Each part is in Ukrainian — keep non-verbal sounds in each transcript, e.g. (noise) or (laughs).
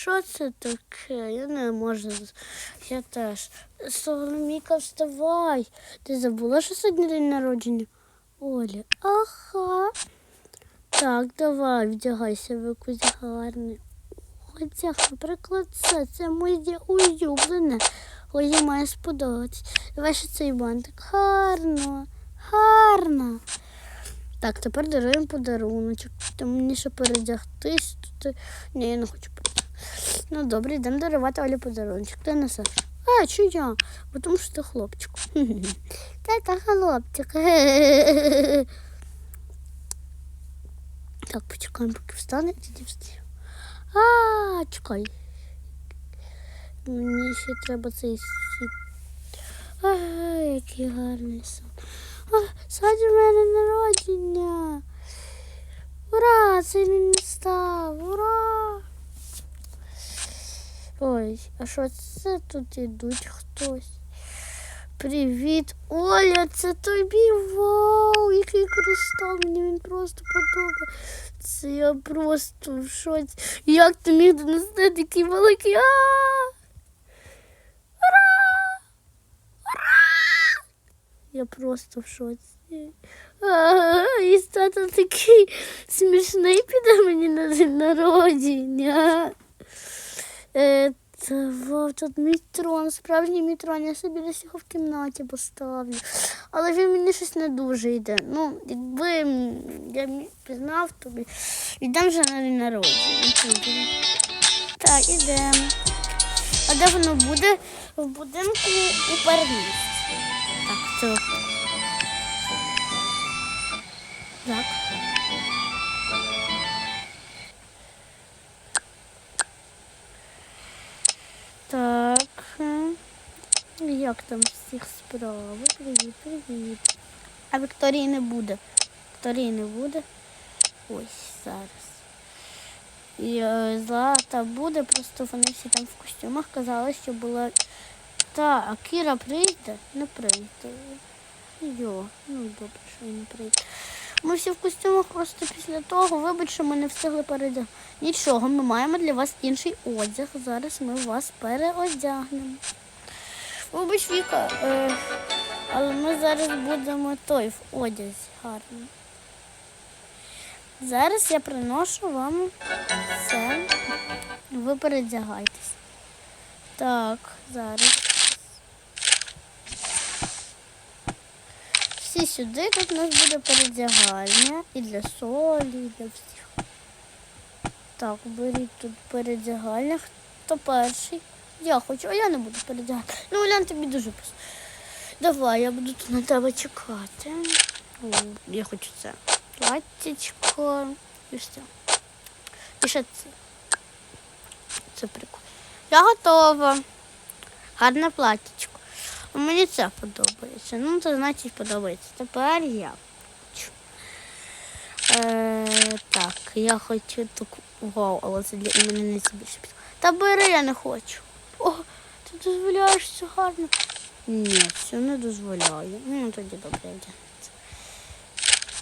що це таке? Я не можу. Я теж. Соломіка, вставай. Ти забула, що сьогодні день народження? Олі. Ага. Так, давай, вдягайся якусь гарне. Одяг, наприклад, це. Це моє улюблене. Олі має сподобатись. Давай ще цей бантик. Гарно. Гарно. Так, тепер даруємо подаруночок. Там мені ще передягтись. Ні, я не хочу. Ну добре, йдемо дарувати Олі подаруночок. Ти несеш. А, чи я? Бо Тому що ти хлопчик. (laughs) Та та хлопчик. (laughs) Так, почекаємо, поки встане, тоді встає. А, чекай. Мені ще треба цей світ. А, який гарний сон. А, сьогодні в мене народження. Ура! Це він став. Ура! Ой, а що це тут ідуть хтось? Привіт, Оля, це тобі. Вау, який кристал, мені він просто подобається. Я просто в шоці. Як ти міг донести такий великий? Ура! Ура! Я просто в шоці. І тато такий смішний піде мені на день народження. Е, тут мій трон, справжній мій трон, я собі десь його в кімнаті поставлю. Але він мені щось не дуже йде. Ну, якби я пізнав тобі. Йдемо вже на день народження. Так, ідемо. А де воно буде? В будинку у перемісті. Так, це. Так. Як там всіх справи? Привіт, привіт. А Вікторії не буде. Вікторії не буде. Ось зараз. І е, Злата буде, просто вони всі там в костюмах казали, що була. Та, а Кіра прийде? Не прийде. Йо, ну добре, що він прийде. Ми всі в костюмах просто після того, вибач, що ми не встигли передягнути. Нічого, ми маємо для вас інший одяг. Зараз ми вас переодягнемо. Вибач, Віка, е, але ми зараз будемо той в одязі гарний. Зараз я приношу вам це. Ви передягайтесь. Так, зараз. Всі сюди, тут у нас буде передягальня і для солі, і для всіх. Так, беріть тут передягальня. Хто перший? Я хочу, а я не буду передягати. Ну, Олян, тобі дуже просто. Давай, я буду тут на тебе чекати. О, я хочу це. Платтячко. І все. І ще це. Це прикольно. Я готова. Гарне платтячко. Мені це подобається. Ну, це значить подобається. Тепер я хочу. Е, так, я хочу таку. Вау, але це для іменинниці більше підходить. Та бери, я не хочу. Ти дозволяєш це гарно. Ні, все не дозволяю. Ну, тоді добре вдягнеться.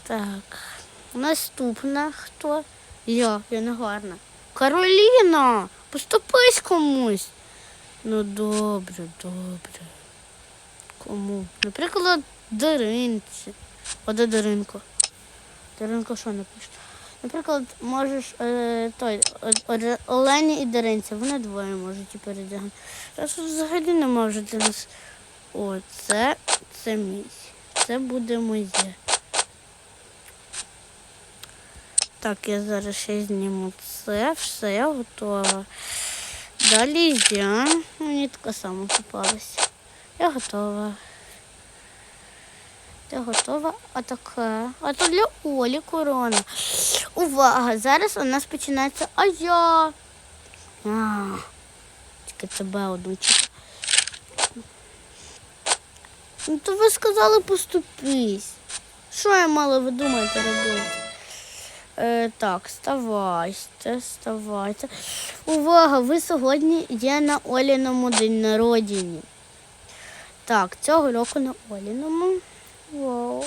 Так. Наступна хто? Я, я не гарна. Кароліна, поступись комусь. Ну добре, добре. Кому? Наприклад, Даринці. А де Даринко? Даринко що напише? Наприклад, можеш е, той, Олені і Даринці, вони двоє можуть і передягнути. Зараз взагалі нема вже для нас. О, це, мій. Це буде моє. Так, я зараз ще зніму це, все, я готова. Далі я. Мені така сама попалася. Я готова. Я готова. А таке. А то для Олі корона. Увага! Зараз у нас починається а я. А, тільки тебе одну. Ну то ви сказали поступись. Що я мала ви думаєте робити? Е, так, вставайте, вставайте. Увага! Ви сьогодні є на Оліному день народження. Так, цього року на Оліному. Вау.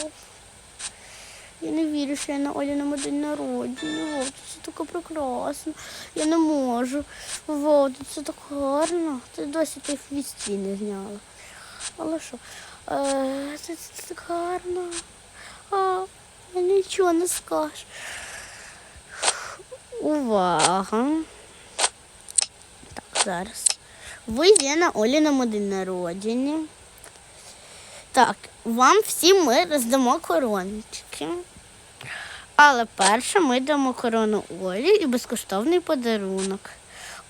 Я не вірю, що я на Оліному день народження. Вау, це таке прекрасно. Я не можу. Вау, тут це так гарно. Ти досі той хвіст не зняла. Але що? Е, це, це так гарно. А, я нічого не скажу. Увага. Так, зараз. Ви є на Оліному день народження. Так, вам всім ми роздамо короночки. Але перше ми дамо корону Олі і безкоштовний подарунок.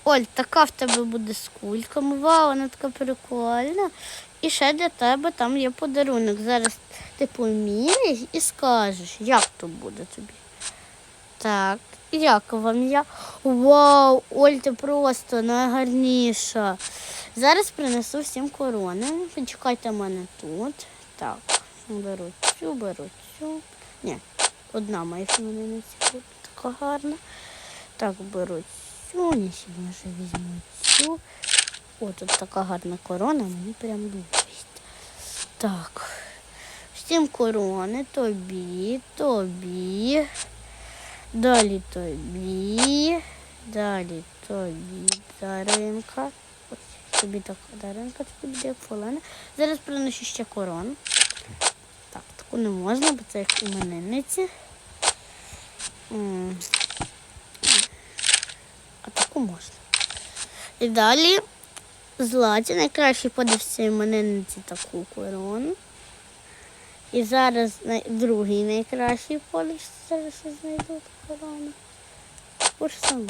Оль, така в тебе буде з кульками. Вау, вона така прикольна. І ще для тебе там є подарунок. Зараз ти поміряєш і скажеш, як то буде тобі. Так, як вам я? Вау, Оль, ти просто найгарніша. Зараз принесу всім корони. Почекайте мене тут. Так, беру цю, беру цю. Ні, одна має мене не цю. Така гарна. Так, беру цю, ні, ще візьму цю. О, тут така гарна корона, мені прям дуже. Так. Всім корони, тобі, тобі. Далі тобі. Далі тобі Даринка. Ось тобі така Даринка, тобі буде як фолена. Зараз приношу ще корону. Так, таку не можна, бо це як іменинниці. А таку можна. І далі златі. Найкраще подився іменинниці таку корону. І зараз другий найкращий подивись, зараз я знайду ту корону. Таку ж саму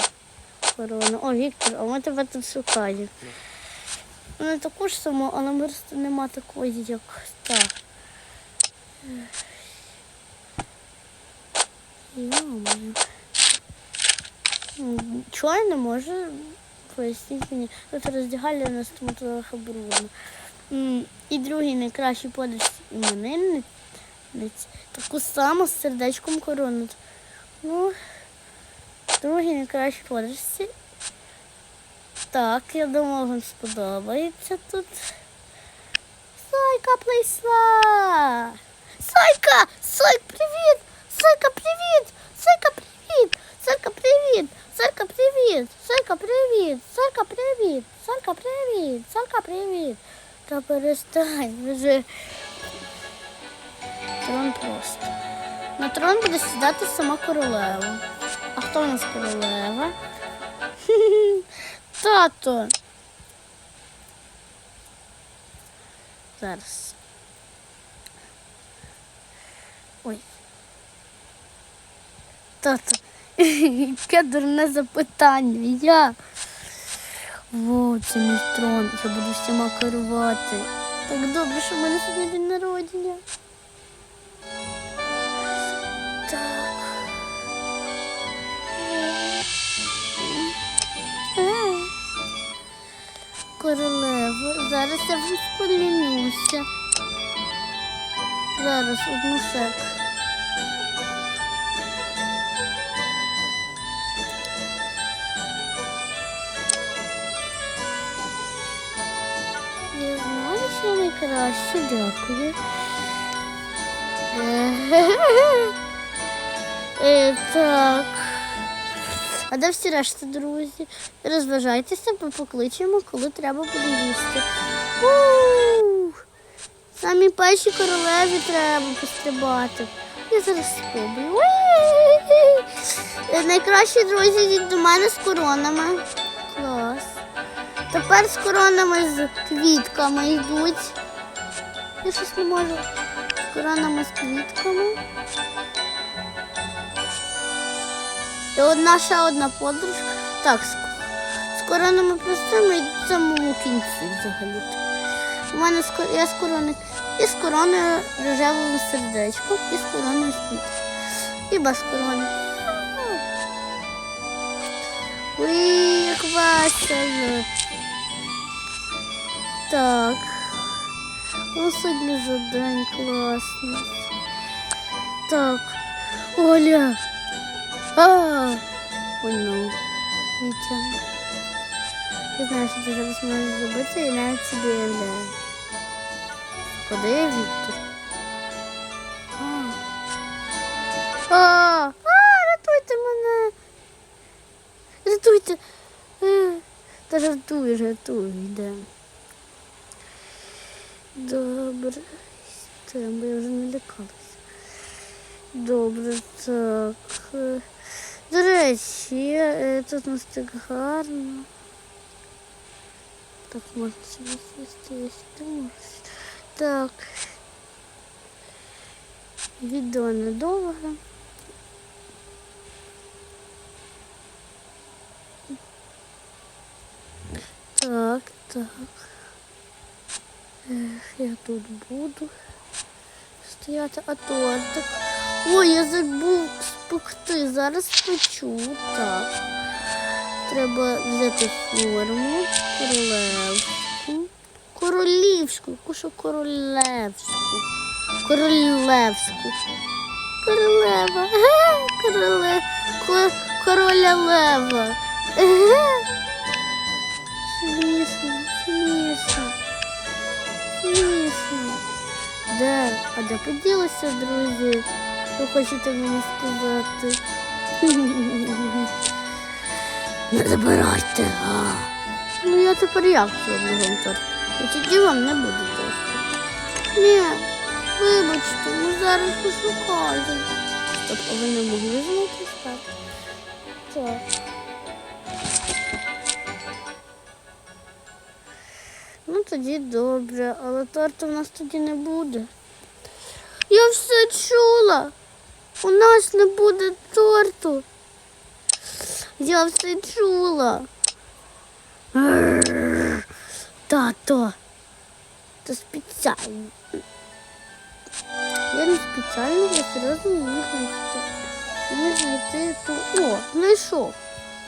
корону. О, Віктор, а ми тебе тут шукаємо. Не таку ж саму, але просто нема такої, як та. Йо-моє. М, Чого я не можу поясніть мені? Тут роздягальня на тому трохи брудно. І другий найкращий подорож іменинниць. Таку саму з сердечком корону. Ну, другий найкращий подорожці. Так, я думаю, вам сподобається тут. Сойка прийшла. Сойка! Сойк, привіт! Сойка, привіт! Сойка, привіт! Сойка, привіт! Сойка, привіт! Сойка, привіт! Сойка, привіт! Сойка, привіт! Сойка, привіт! Та перестань, вже трон просто. На трон буде сідати сама королева. А хто у нас королева? (laughs) Тато. Зараз. Ой. Тато. Яке дурне запитання. Я. Во, це мій трон. Я буду всіма керувати. Так добре, що в мене сьогодні день народження. Королева, зараз я вам споділюся. Зараз одну сек. Я знаю, що найкраще, дякую. (laughs) Е, так. А де всі решта, друзі? Розважайтеся, ми покличемо, коли треба буде їсти. Самі перші королеві треба пострибати. Я зараз спробую. Найкращі друзі йдуть до мене з коронами. Клас. Тепер з коронами з квітками йдуть. Я щось не можу. З коронами з квітками. І одна ще одна подружка. Так, з, коронами простими і в самому кінці взагалі. У мене з, ко- я з корони і з короною рожевим сердечком, і з короною квітками. І без корони. Уй, як весело. Так. Ну, сьогодні вже день класний. Так. Оля. А, ой, ну. Вітя. Я знаю, що ти зараз можеш зробити, і навіть собі уявляю. Куди я Віктор? А. А, а, рятуйте мене. Рятуйте. Е, Та жартуй, жартуй, йде. Добре. Бо я вже не лякалася. Добре, так. До речі, е, тут у нас так гарно. Так, можна собі сісти, якщо можна. Так. Відео недовге. Так, так. Ех, я тут буду стояти, а тортик. Ой, я забув спекти. Зараз спечу. Так. Треба взяти форму королевську. Королівську, що королевську. Королевську. Королева. (laughs) Короле... Короля лева. (laughs) Смішно, смішно. Смішно. Де? А де поділися, друзі? Ви хочете мені сказати? (laughs) Не забирайте, а. Ну я тепер як вам торт? І тоді вам не буде торту. Ні, вибачте, ми зараз пошукаємо. А ви не могли знайти спати? Так. Ну тоді добре, але торту в нас тоді не буде. Я все чула. У нас не буде торту. Я все чула. Тато. Це спеціально. Я не спеціально, я серйозно не знайти. Не знайти ту. О, знайшов.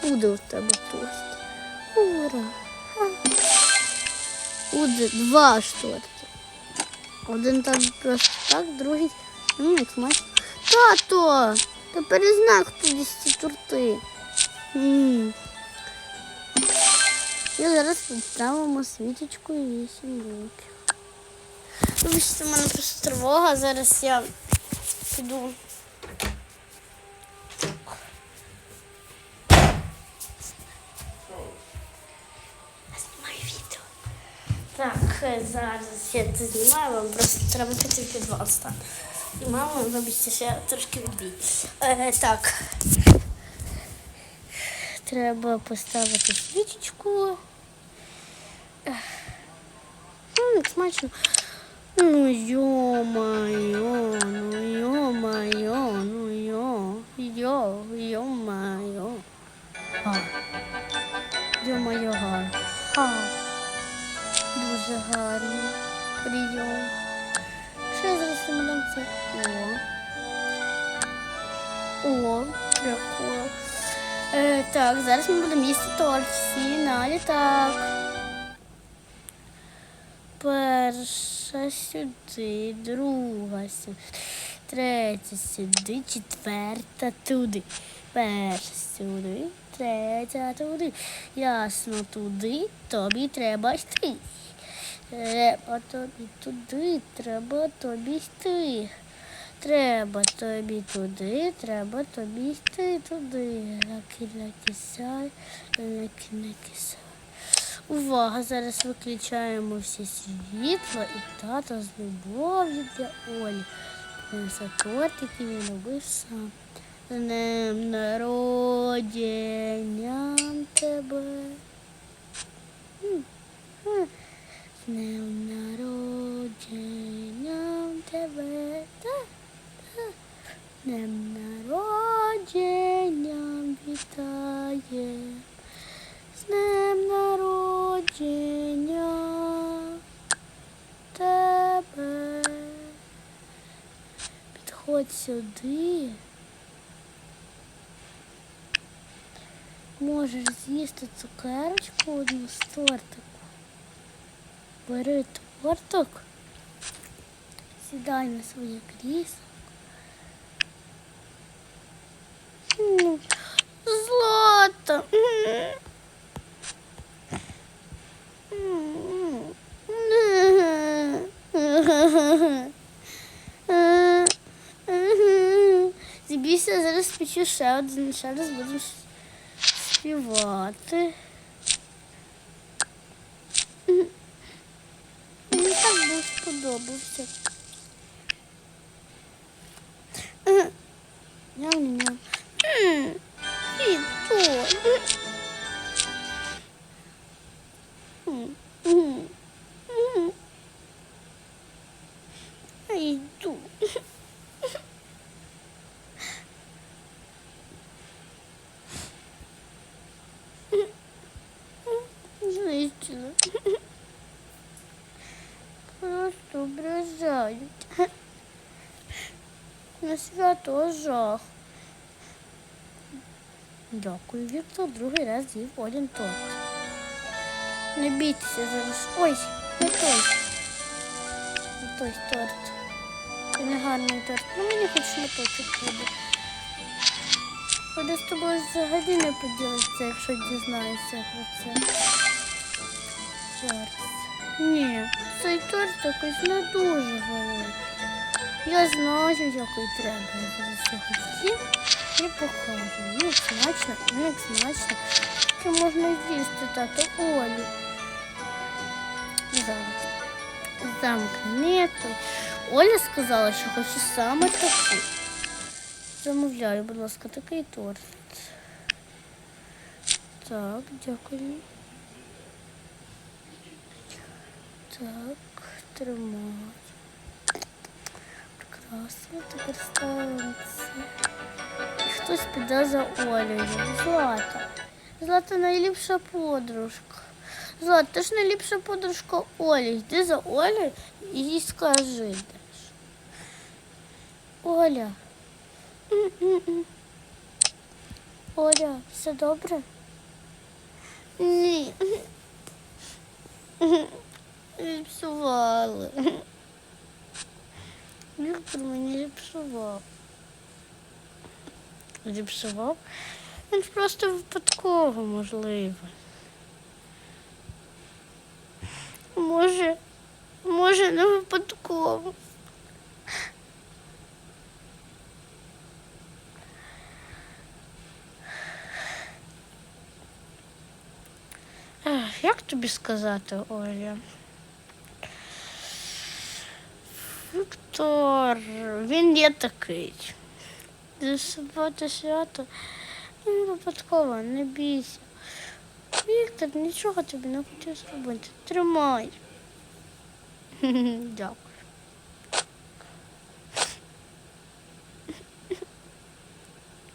Буде у тебе тост. Ура. Буде два шторти. Один там просто так, другий. Ну, як. Тато! Тепер я знаю, хто їсть торти. М. І зараз поставимо світочку і 8 років. Вибачте, в мене просто тривога, зараз я піду. Так, е, зараз я це знімаю, вам просто треба піти в підвал стати. І мама, вибачте, я трошки відбій. Е, так Треба поставити свічечку. Ех. М, як смачно. Ну ё-моё, ну ё-моё, ну ё, ё, ё-моё. А. Ё-моё, гарно. А. Дуже гарно. Прийом. Що я зараз йому дам це? О. О, прикол. Е, так, зараз ми будемо їсти торт. Всі на літак. Перша сюди, друга сюди, третя сюди, четверта туди. Перша сюди, третя туди. Ясно, туди тобі треба йти. Треба тобі туди, треба тобі йти. Треба тобі туди, треба тобі йти туди. Увага! Зараз виключаємо всі світло і тато з любов'ю для Олі. Принесе тортик, який він робив сам. Днем народження тебе. Днем народження тебе. Та, та. З Днем народження вітає. З днем народження тебе. Підходь сюди. Можеш з'їсти цукерочку одну з тортику. Бери тортик, сідай на своє крісло. М, Злата. М. Тобі І ще один, ще раз будемо співати. Мені так був сподобався. Е, Ням-ням. Хм, І то. М, м, м. Я йду. Знищила. Просто ображають. На свято жах. Дякую, Віктор другий раз з'їв один торт. Не бійтеся зараз. Ой, не той. Не той торт. Це не гарний торт. Ну мені хоч шматочок буде. Ходи з тобою взагалі не поділиться, якщо дізнаєшся про це. Зараз. Ні, цей торт якийсь не дуже великий. Я знаю, який треба. З'їм і покажу. Ну, як смачно, ну, як смачно. Що можна з'їсти тато Олі. Зараз. Замкни. Оля сказала, що хоче саме таку. Замовляю, будь ласка, такий торт. Так, дякую. Так, тримай. Прекрасно, тепер ставимо це. І хтось піде за Олею. Злата. Злата найліпша подружка. Злата, ти ж найліпша подружка Олі. Йди за Олею і їй скажи. Оля. Оля, все добре? Ні. Зіпсували. Віктор мені зіпсував. Зіпсував? Він просто випадково, можливо. Може, може, не випадково. Як тобі сказати, Оля? Віктор, він є такий. Засипати свято. Він випадково, не бійся. Віктор, нічого тобі не хотів зробити. Тримай. (laughs) Дякую.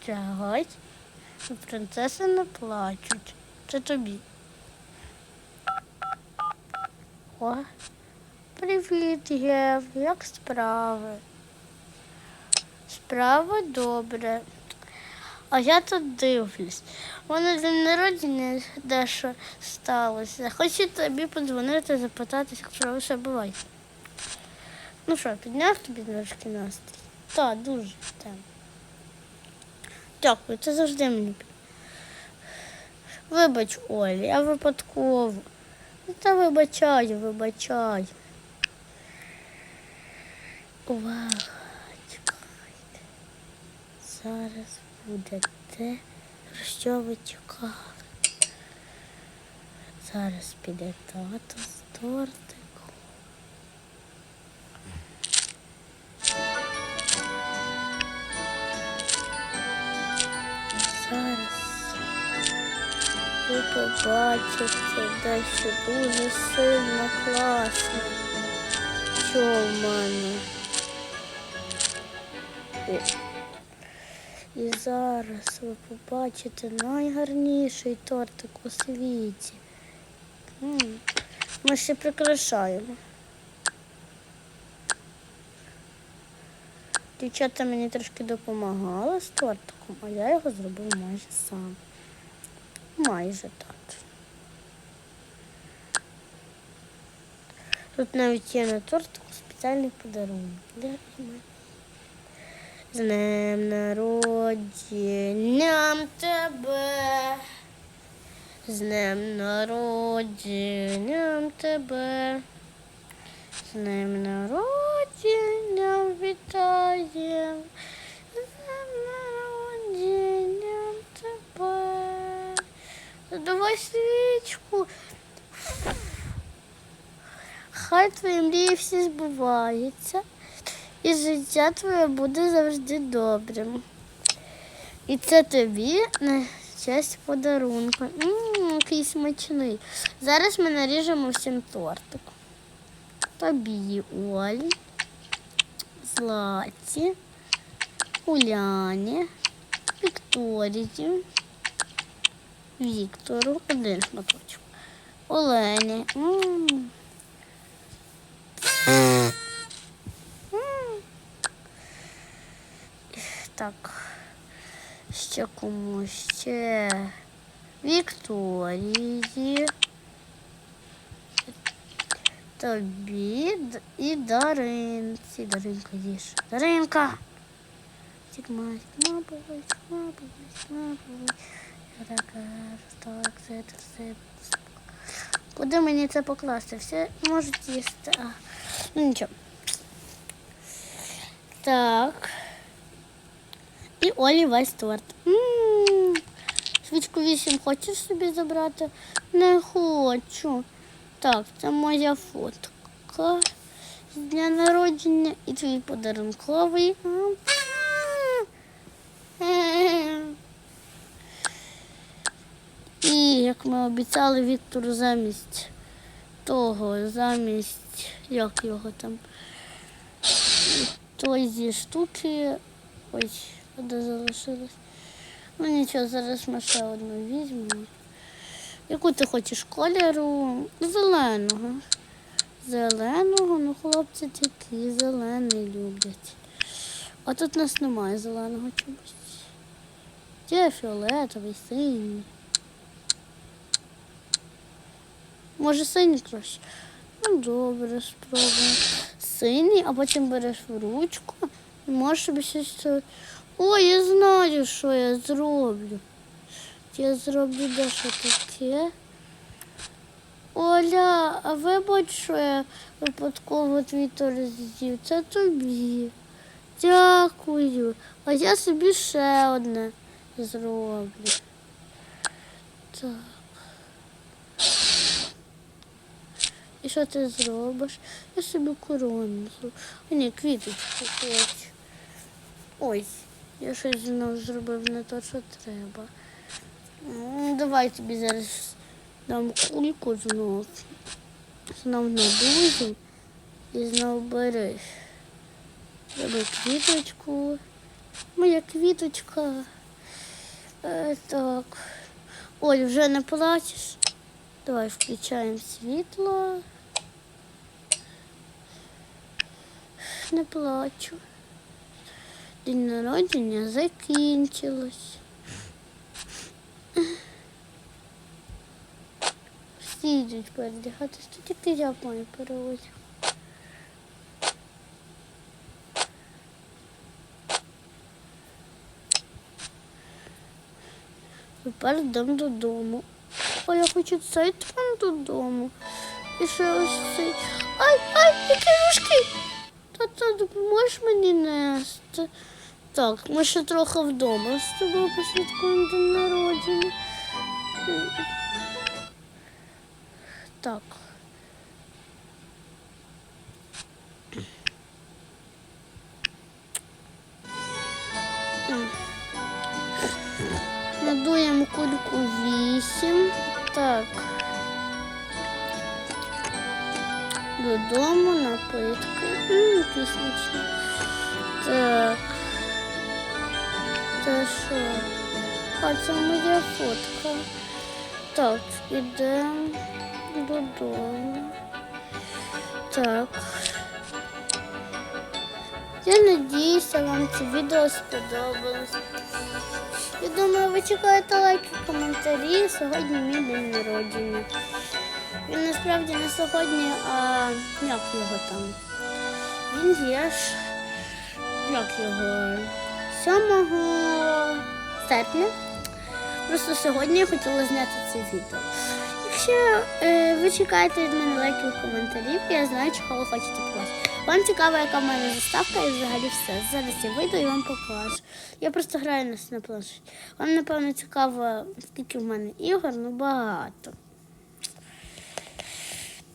Тягай. Принцеси не плачуть. Це тобі. О, привіт, Єв. Як справи? Справа добре. А я тут дивлюсь. Мене день народження дещо сталося. Хочу тобі подзвонити, запитати, як справи все буває. Ну що, підняв тобі трошки настрій? Так, дуже так. Дякую, це завжди мені. Вибач, Олі, я випадково. Та вибачаю, вибачаю. Увага, чекайте. Зараз буде те, що ви чекали. Зараз піде тато з тортиком. Зараз ви побачите дещо дуже сильно класно. Що в мене? І зараз ви побачите найгарніший тортик у світі. Ми ще прикрашаємо. Дівчата мені трошки допомагали з тортиком, а я його зробив майже сам. Майже так. Тут навіть є на тортику спеціальний подарунок. З днем народження тебе, з днем народженням тебе, з днем народженням вітаєм, з днем народженням тебе. Давай свічку. Хай твої мрії всі збуваються і життя твоє буде завжди добрим. І це тобі на честь подарунку. Ммм, який смачний. Зараз ми наріжемо всім тортик. Тобі, Олі, Златі, Уляні, Вікторії, Віктору, один шматочок. Олені. М. Так. Ще ще Вікторії. Тобі і Даринці. Даринка їж. Даринка. Сігма, сігма, бувай, сігма, бувай, сігма, бувай. Я така, так, це, це, це. Куди мені це покласти? Все можуть їсти. А, ну нічого. Так. І Олі весь торт. Свічку вісім хочеш собі забрати? Не хочу. Так, це моя фотка з дня народження і твій подарунковий. І як ми обіцяли Віктору замість того, замість як його там, той зі штуки. Ой, вода залишилась. Ну нічого, зараз ми ще одну візьмемо. Яку ти хочеш кольору? Зеленого. Зеленого, ну хлопці такі зелений люблять. А тут у нас немає зеленого чогось. Є фіолетовий, синій. Може синій краще? Ну добре, спробуємо. Синій, а потім береш в ручку і можеш собі щось. Ой, я знаю, що я зроблю. Я зроблю дещо таке. Оля, а вибач, що я випадково твій торт з'їв. Це тобі. Дякую. А я собі ще одне зроблю. Так. І що ти зробиш? Я собі корону зроблю. Ні, квіточку хочу. Ой, я щось знову зробив не те, що треба. Ну, Давай тобі зараз дам кульку знов. Знов на дузі і знов бери. Роби квіточку. Моя квіточка. Е, так. Оль, вже не плачеш? Давай включаємо світло. Не плачу. День народження закінчилось. Всі йдуть передягатись, то тільки я маю переводь. Тепер йдемо додому. А я хочу цей трон додому. І ще ось цей. Ай, ай, які рушки! Тато, допоможеш мені нести. Так, ми ще трохи вдома з тобою посвяткуємо день народження. Так. Надуємо кульку вісім. Так. Додому напитки. Ммм, які. Так. Це що? А це моя фотка. Так, ідемо додому. Так. Я надіюся, вам це відео сподобалось. Я думаю, ви чекаєте лайки, коментарі. Сьогодні мій день народження. Він насправді не сьогодні, а як його там? Він є ж. Як його? 7 серпня. Просто сьогодні я хотіла зняти це відео. Якщо е, ви чекаєте від мене лайків коментарів, я знаю, чого ви хочете побачити. Вам цікаво, яка в мене заставка і взагалі все. Зараз я вийду і вам покажу. Я просто граю на планшеті. Вам, напевно, цікаво, скільки в мене ігор, ну багато.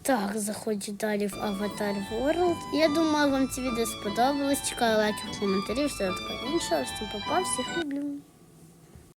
Так, заходжу далі в Avatar World. Я думаю, вам це відео сподобалось. Чекаю лайків, коментарів, все таке інше. Всім попав, всіх люблю.